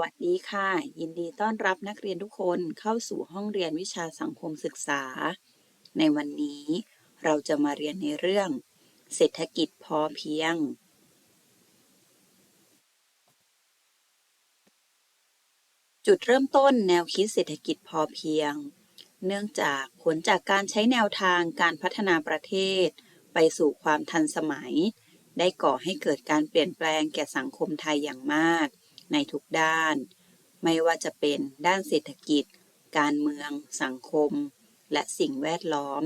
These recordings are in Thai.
วัสดีค่ะ ยินดีต้อนรับนักเรียนทุกคนเข้าสู่ห้องเรียนวิชาสังคมศึกษา ในวันนี้เราจะมาเรียนในเรื่อง เศรษฐกิจพอเพียง จุดเริ่มต้นแนวคิดเศรษฐกิจพอเพียง เนื่องจากผลจากการใช้แนวทางการพัฒนาประเทศ ไปสู่ความทันสมัย ได้ก่อให้เกิดการเปลี่ยนแปลงแก่สังคมไทยอย่างมาก ในทุกด้าน ไม่ว่าจะเป็นด้านเศรษฐกิจ การเมือง สังคม และสิ่งแวดล้อม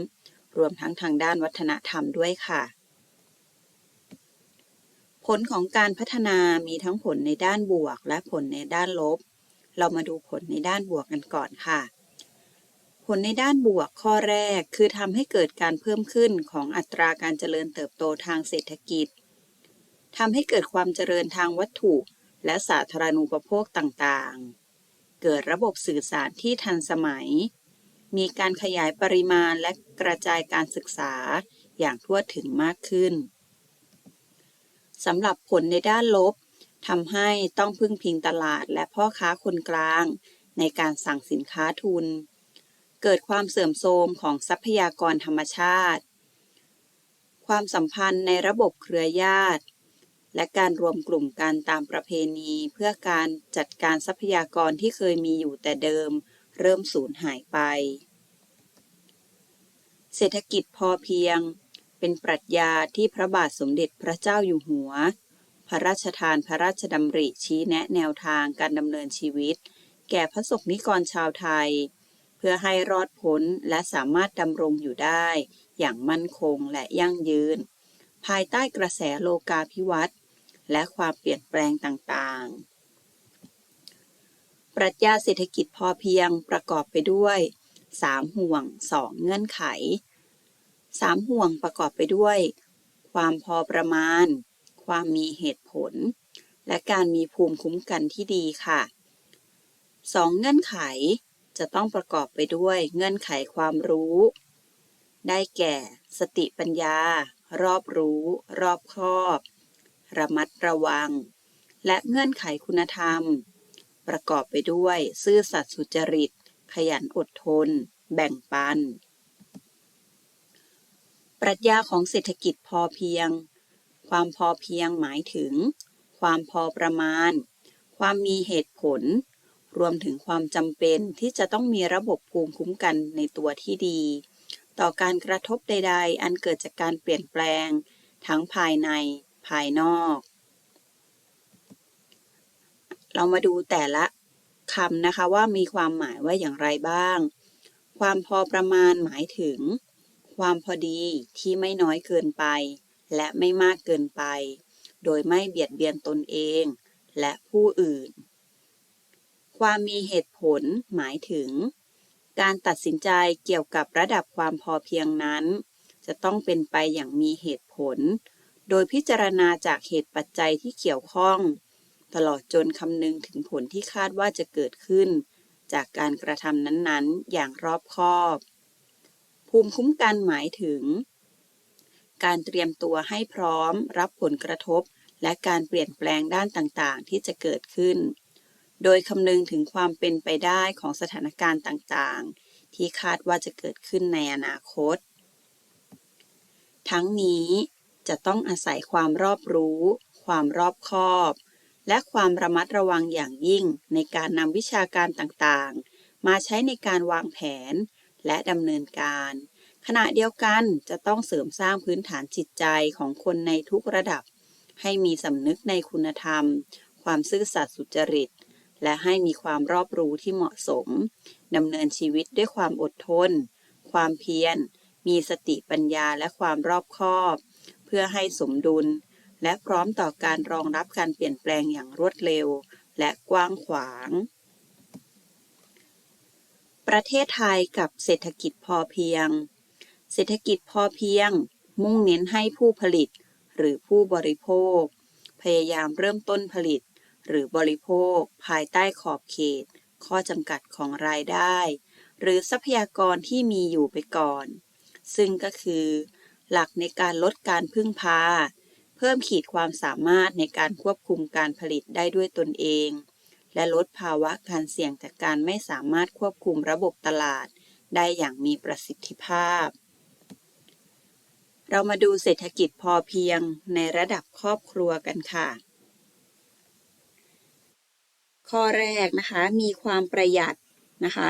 รวมทั้งทางด้านวัฒนธรรมด้วยค่ะ ผลของการพัฒนามีทั้งผลในด้านบวก และผลในด้านลบ เรามาดูผลในด้านบวกกันก่อนค่ะผลในด้านบวกข้อแรกคือทำให้เกิดการเพิ่มขึ้นของอัตราการเจริญเติบโตทางเศรษฐกิจทำให้เกิดความเจริญทางวัตถุ และสาธารณูปโภคต่างๆ เกิดระบบสื่อสารที่ทันสมัย มีการขยายปริมาณและกระจายการศึกษาอย่างทั่วถึงมากขึ้นสำหรับผลในด้านลบทำให้ต้องพึ่งพิงตลาดและพ่อค้าคนกลาง ในการสั่งสินค้าทุน เกิดความเสื่อมโทรมของทรัพยากรธรรมชาติ ความสัมพันธ์ในระบบเครือญาติ และการรวมกลุ่มกันตามประเพณี เพื่อการจัดการทรัพยากรที่เคยมีอยู่แต่เดิม เริ่มสูญหายไป เศรษฐกิจพอเพียง เป็นปรัชญาที่พระบาทสมเด็จพระเจ้าอยู่หัว พระราชทานพระราชดำริชี้แนะแนวทางการดำเนินชีวิต แก่พระสงฆ์นิกรชาวไทย เพื่อให้รอดพ้นและสามารถดำรงอยู่ได้ อย่างมั่นคงและยั่งยืนภายใต้กระแสโลกาภิวัตน์ และความเปลี่ยนแปลงต่างๆ ปรัชญาเศรษฐกิจพอเพียงประกอบไปด้วย 3 ห่วง 2 เงื่อนไข 3 ห่วงประกอบไปด้วย ความพอประมาณ ความมีเหตุผล และการมีภูมิคุ้มกันที่ดีค่ะ 2 เงื่อนไขจะต้องประกอบไปด้วยเงื่อนไขความรู้ ได้แก่ สติปัญญา รอบรู้ รอบครอบ ระมัดระวัง และเงื่อนไขคุณธรรม ประกอบไปด้วยซื่อสัตย์สุจริต ขยันอดทน แบ่งปัน ปรัชญาของเศรษฐกิจพอเพียง ความพอเพียงหมายถึง ความพอประมาณ ความมีเหตุผล รวมถึงความจำเป็นที่จะต้องมีระบบภูมิคุ้มกันในตัวที่ดี ต่อการกระทบใด ๆ อันเกิดจากการเปลี่ยนแปลง ทั้งภายใน ภายนอก เรามาดูแต่ละคำนะคะว่ามีความหมายว่าอย่างไรบ้าง ความพอประมาณหมายถึง ความพอดีที่ไม่น้อยเกินไป และไม่มากเกินไป โดยไม่เบียดเบียนตนเองและผู้อื่น ความมีเหตุผลหมายถึง การตัดสินใจเกี่ยวกับระดับความพอเพียงนั้น จะต้องเป็นไปอย่างมีเหตุผล โดยพิจารณาจากเหตุปัจจัยที่เกี่ยวข้อง ตลอดจนคำนึงถึงผลที่คาดว่าจะเกิดขึ้น จากการกระทำนั้นๆ อย่างรอบคอบ ภูมิคุ้มกันหมายถึง การเตรียมตัวให้พร้อม รับผลกระทบ และการเปลี่ยนแปลงด้านต่างๆ ที่จะเกิดขึ้น โดยคำนึงถึงความเป็นไปได้ของสถานการณ์ต่างๆ ที่คาดว่าจะเกิดขึ้นในอนาคต ทั้งนี้ จะต้องอาศัยความรอบรู้ ความรอบคอบ และความระมัดระวังอย่างยิ่งในการนำวิชาการต่างๆ มาใช้ในการวางแผนและดำเนินการ ขณะเดียวกันจะต้องเสริมสร้างพื้นฐานจิตใจของคนในทุกระดับ ให้มีสำนึกในคุณธรรม ความซื่อสัตย์สุจริต และให้มีความรอบรู้ที่เหมาะสมดำเนินชีวิตด้วยความอดทน ความเพียร มีสติปัญญาและความรอบคอบ พื่อให้สมดุล และพร้อมต่อการรองรับการเปลี่ยนแปลงอย่างรวดเร็ว และกว้างขวาง ประเทศไทยกับเศรษฐกิจพอเพียง เศรษฐกิจพอเพียง มุ่งเน้นให้ผู้ผลิต หรือผู้บริโภค พยายามเริ่มต้นผลิต หรือบริโภค ภายใต้ขอบเขต ข้อจำกัดของรายได้ หรือทรัพยากรที่มีอยู่ไปก่อน ซึ่งก็คือ หลักในการลดการพึ่งพา เพิ่มขีดความสามารถในการควบคุมการผลิตได้ด้วยตนเอง และลดภาวะการเสี่ยงจากการไม่สามารถควบคุมระบบตลาด ได้อย่างมีประสิทธิภาพ เรามาดูเศรษฐกิจพอเพียงในระดับครอบครัวกันค่ะข้อแรกนะคะมีความประหยัดนะคะ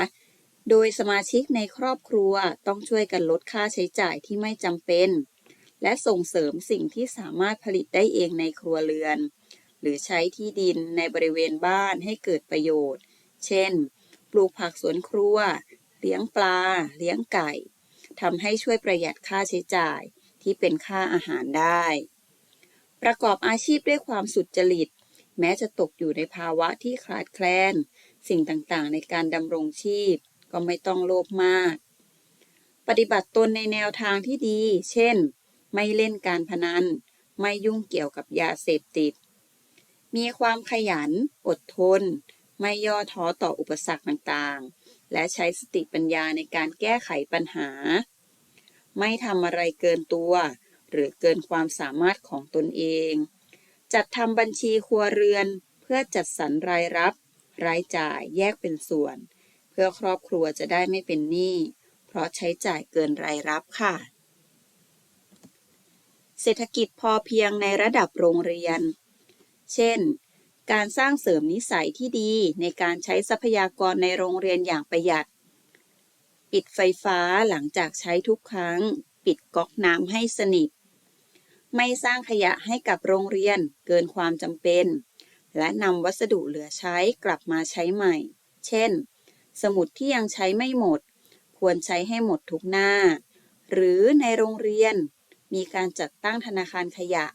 โดยสมาชิกในครอบครัวต้องช่วยกันลดค่าใช้จ่ายที่ไม่จำเป็น และส่งเสริมสิ่งที่สามารถผลิตได้เองในครัวเรือน หรือใช้ที่ดินในบริเวณบ้านให้เกิดประโยชน์ เช่น ปลูกผักสวนครัว เลี้ยงปลา เลี้ยงไก่ทำให้ช่วยประหยัดค่าใช้จ่ายที่เป็นค่าอาหารได้ ประกอบอาชีพด้วยความสุดจริต แม้จะตกอยู่ในภาวะที่ขาดแคลน สิ่งต่างๆ ในการดำรงชีพ ก็ไม่ต้องโลภมาก ปฏิบัติตนในแนวทางที่ดี เช่น ไม่เล่นการพนัน ไม่ยุ่งเกี่ยวกับยาเสพติด มีความขยัน อดทน ไม่ย่อท้อต่ออุปสรรคต่างๆ และใช้สติปัญญาในการแก้ไขปัญหา ไม่ทำอะไรเกินตัว หรือเกินความสามารถของตนเอง จัดทำบัญชีครัวเรือน เพื่อจัดสรรรายรับ รายจ่ายแยกเป็นส่วน พื่อครอบครัวจะได้ไม่เป็นหนี้ เพราะใช้จ่ายเกินรายรับค่ะ เศรษฐกิจพอเพียงในระดับโรงเรียน เช่น การสร้างเสริมนิสัยที่ดีในการใช้ทรัพยากรในโรงเรียนอย่างประหยัด ปิดไฟฟ้าหลังจากใช้ทุกครั้ง ปิดก๊อกน้ำให้สนิท ไม่สร้างขยะให้กับโรงเรียนเกินความจำเป็น และนำวัสดุเหลือใช้กลับมาใช้ใหม่ เช่น สมุดที่ยังใช้ไม่หมด ควรใช้ให้หมดทุกหน้า หรือในโรงเรียนมีการจัดตั้งธนาคารขยะ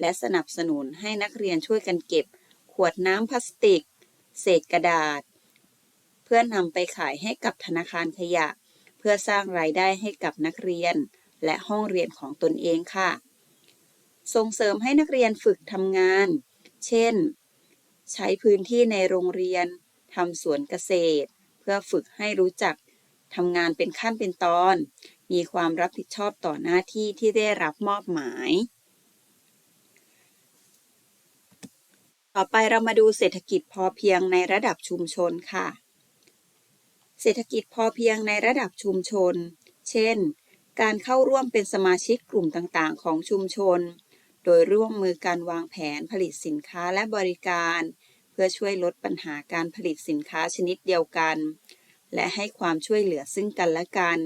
และสนับสนุนให้นักเรียนช่วยกันเก็บ ขวดน้ำพลาสติก เศษกระดาษ เพื่อนำไปขายให้กับธนาคารขยะ เพื่อสร้างรายได้ให้กับนักเรียน และห้องเรียนของตนเองค่ะ ส่งเสริมให้นักเรียนฝึกทำงาน เช่น ใช้พื้นที่ในโรงเรียนทำสวนเกษตร พื่อฝึกให้รู้จักทำงานเป็นขั้นเป็นตอน มีความรับผิดชอบต่อหน้าที่ที่ได้รับมอบหมาย ต่อไปเรามาดูเศรษฐกิจพอเพียงในระดับชุมชนค่ะ เศรษฐกิจพอเพียงในระดับชุมชน เช่น การเข้าร่วมเป็นสมาชิกกลุ่มต่างๆ ของชุมชน โดยร่วมมือการวางแผนผลิตสินค้าและบริการ พื่อช่วยลดปัญหาการผลิตสินค้าชนิดเดียวกัน และให้ความช่วยเหลือซึ่งกันและกัน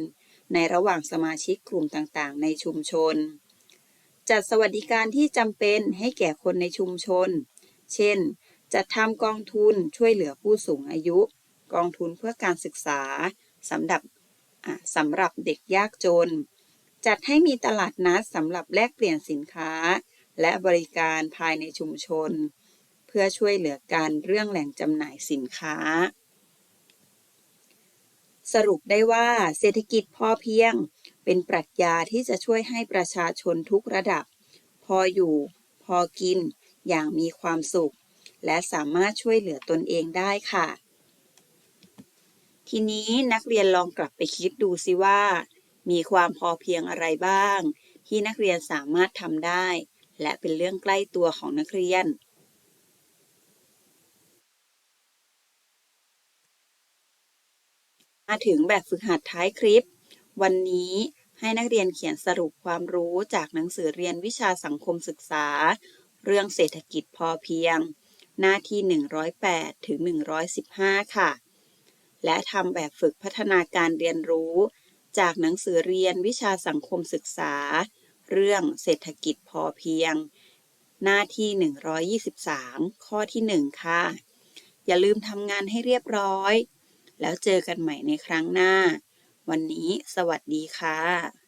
ในระหว่างสมาชิกกลุ่มต่างๆ ในชุมชน จัดสวัสดิการที่จำเป็นให้แก่คนในชุมชน เช่น จัดทำกองทุนช่วยเหลือผู้สูงอายุ กองทุนเพื่อการศึกษาสำหรับสำหรับเด็กยากจน จัดให้มีตลาดนัดสำหรับแลกเปลี่ยนสินค้า และบริการภายในชุมชน พื่อช่วยเหลือการเรื่องแหล่งจำหน่ายสินค้า สรุปได้ว่าเศรษฐกิจพอเพียง เป็นปรัชญาที่จะช่วยให้ประชาชนทุกระดับ พออยู่ พอกิน อย่างมีความสุข และสามารถช่วยเหลือตนเองได้ค่ะ ทีนี้นักเรียนลองกลับไปคิดดูสิว่า มีความพอเพียงอะไรบ้าง ที่นักเรียนสามารถทำได้ และเป็นเรื่องใกล้ตัวของนักเรียน มาถึงแบบฝึกหัดท้ายคลิป วันนี้ให้นักเรียนเขียนสรุปความรู้จากหนังสือเรียนวิชาสังคมศึกษา เรื่องเศรษฐกิจพอเพียง หน้าที่ 108 ถึง 115 ค่ะ และทำแบบฝึกพัฒนาการเรียนรู้ จากหนังสือเรียนวิชาสังคมศึกษา เรื่องเศรษฐกิจพอเพียง หน้าที่ 123 ข้อที่ 1 ค่ะ อย่าลืมทำงานให้เรียบร้อย แล้วเจอกันใหม่ในครั้งหน้า วันนี้สวัสดีค่ะ